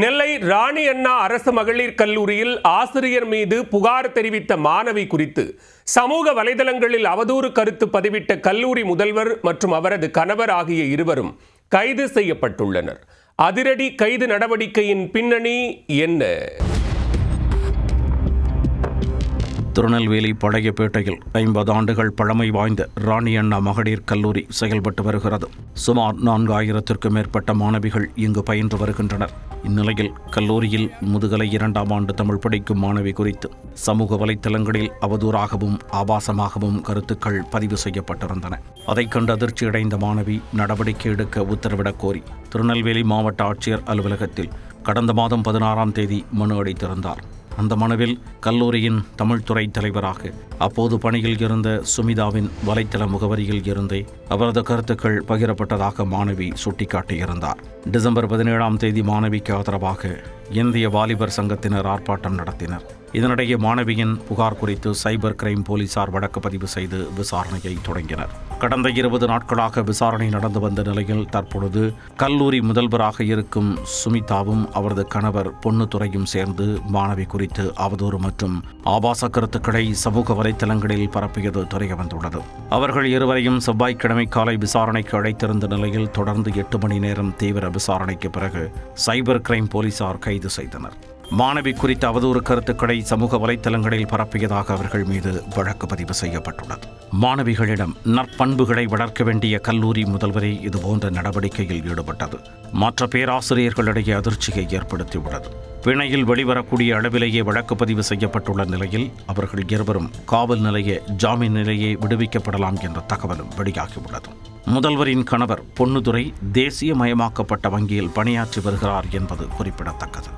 நெல்லை ராணி அண்ணா அரசு மகளிர் கல்லூரியில் ஆசிரியர் மீது புகார் தெரிவித்த மாணவி குறித்து சமூக வலைதளங்களில் அவதூறு கருத்து பதிவிட்ட கல்லூரி முதல்வர் மற்றும் அவரது கணவர் ஆகிய இருவரும் கைது செய்யப்பட்டுள்ளனர். அதிரடி கைது நடவடிக்கையின் பின்னணி என்ன? திருநெல்வேலி பழையப்பேட்டையில் ஐம்பது ஆண்டுகள் பழமை வாய்ந்த ராணி அண்ணா மகளிர் கல்லூரி செயல்பட்டு வருகிறது. சுமார் நான்காயிரத்திற்கும் மேற்பட்ட மாணவிகள் இங்கு பயின்று வருகின்றனர். இந்நிலையில் கல்லூரியில் முதுகலை இரண்டாம் ஆண்டு தமிழ் படிக்கும் மாணவி குறித்து சமூக வலைத்தளங்களில் அவதூறாகவும் ஆபாசமாகவும் கருத்துக்கள் பதிவு செய்யப்பட்டிருந்தன. அதைக் கண்டு அதிர்ச்சியடைந்த மாணவி நடவடிக்கை எடுக்க உத்தரவிடக் கோரி திருநெல்வேலி மாவட்ட ஆட்சியர் அலுவலகத்தில் கடந்த மாதம் பதினாறாம் தேதி மனு அளித்திருந்தார். அந்த மனுவில் கல்லூரியின் தமிழ்துறை தலைவராக அப்போது பணியில் இருந்த சுமிதாவின் வலைத்தள முகவரியில் இருந்தே அவரது கருத்துக்கள் பகிரப்பட்டதாக மாணவி சுட்டிக்காட்டியிருந்தார். டிசம்பர் பதினேழாம் தேதி மாணவிக்கு ஆதரவாக இந்திய வாலிபர் சங்கத்தினர் ஆர்ப்பாட்டம் நடத்தினர். இதனிடையே மாணவியின் புகார் குறித்து சைபர் கிரைம் போலீசார் வழக்கு பதிவு செய்து விசாரணையை தொடங்கினர். கடந்த இருபது நாட்களாக விசாரணை நடந்து வந்த நிலையில் தற்பொழுது கல்லூரி முதல்வராக இருக்கும் சுமிதாவும் அவரது கணவர் பொன்னுத்துறையும் சேர்ந்து மாணவி குறித்து அவதூறு மற்றும் ஆபாச கருத்துக்களை சமூக வலைத்தளங்களில் பரப்பியது தெரிய வந்துள்ளது அவர்கள் இருவரையும் செவ்வாய்க்கிழமை காலை விசாரணைக்கு அழைத்திருந்த நிலையில் தொடர்ந்து எட்டு மணி நேரம் தீவிர விசாரணைக்கு பிறகு சைபர் கிரைம் போலீசார் கைது செய்தனர். மாணவி குறித்த அவதூறு கருத்துக்களை சமூக வலைத்தளங்களில் பரப்பியதாக அவர்கள் மீது வழக்கு பதிவு செய்யப்பட்டுள்ளது. மாணவிகளிடம் நற்பண்புகளை வளர்க்க வேண்டிய கல்லூரி முதல்வரே இதுபோன்ற நடவடிக்கையில் ஈடுபட்டது. மற்ற பேராசிரியர்களிடையே அதிர்ச்சியை ஏற்படுத்தியுள்ளது. பிணையில் வெளிவரக்கூடிய அளவிலேயே வழக்கு பதிவு செய்யப்பட்டுள்ள நிலையில் அவர்கள் இருவரும் காவல் நிலைய ஜாமீன் நிலையே விடுவிக்கப்படலாம் என்ற தகவலும் வெளியாகியுள்ளது. முதல்வரின் கணவர் பொன்னுதுரை தேசியமயமாக்கப்பட்ட வங்கியில் பணியாற்றி வருகிறார் என்பது குறிப்பிடத்தக்கது.